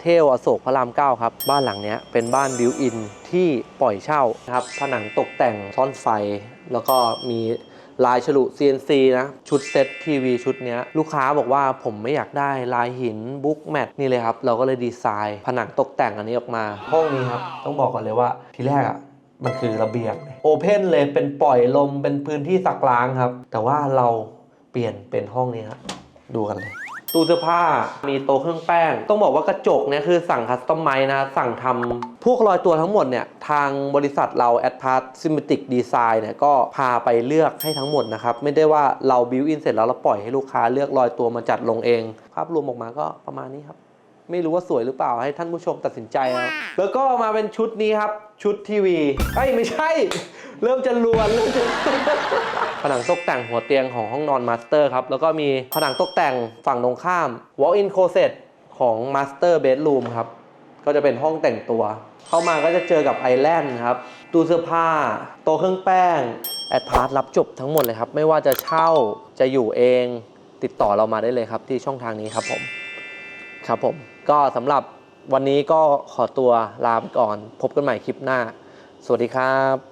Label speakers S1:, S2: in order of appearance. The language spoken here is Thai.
S1: เทลอโศกพระรามเก้าครับ บ้านหลังนี้เป็นบ้านบิวอินที่ปล่อยเช่านะครับ ผนังตกแต่งซ่อนไฟ แล้วก็มีลายฉลุ CNC นะ ชุดเซตทีวีชุดนี้ลูกค้าบอกว่าผมไม่อยากได้ลายหินบุ๊กแมทนี่เลยครับ เราก็เลยดีไซน์ ผนังตกแต่งอันนี้ออกมา ห้องนี้ครับ ต้องบอกก่อนเลยว่าทีแรกอะมันคือระเบียงโอเพนเลยเป็นปล่อยลมเป็นพื้นที่ซักล้างครับ แต่ว่าเราเปลี่ยนเป็นห้องนี้ครับดูกันเลย ตู้เสื้อผ้า มีโต๊ะเครื่องแป้ง ต้องบอกว่ากระจกเนี่ยคือสั่งคัสตอมไมนะ สั่งทำพวกรอยตัวทั้งหมดเนี่ย ทางบริษัทเรา a d p a r t Symmetric Design เนี่ย ก็พาไปเลือกให้ทั้งหมดนะครับ ไม่ได้ว่าเราบิวอินเสร็จแล้วเราปล่อยให้ลูกค้าเลือกรอยตัวมาจัดลงเอง ภาพรวมออกมาก็ประมาณนี้ครับ ไม่รู้ว่าสวยหรือเปล่าให้ท่านผู้ชมตัดสินใจครับแล้วก็มาเป็นชุดนี้ครับ ชุดทีวีเอ้ยไม่ใช่ เริ่มจะลวนเริ่มจะผนังตกแต่งหัวเตียงของห้องนอนมาสเตอร์ครับ แล้วก็มีผนังตกแต่งฝั่งตรงข้าม Walk-in closet ของ Master Bedroom ครับ ก็จะเป็นห้องแต่งตัว เข้ามาก็จะเจอกับไอแลนด์ครับตู้เสื้อผ้าโต๊ะเครื่องแป้งแอดพาร์ตรับจบทั้งหมดเลยครับ ไม่ว่าจะเช่าจะอยู่เอง ติดต่อเรามาได้เลยครับ ที่ช่องทางนี้ครับผมครับผมก็สำหรับวันนี้ก็ขอตัวลาไปก่อน พบกันใหม่คลิปหน้า สวัสดีครับ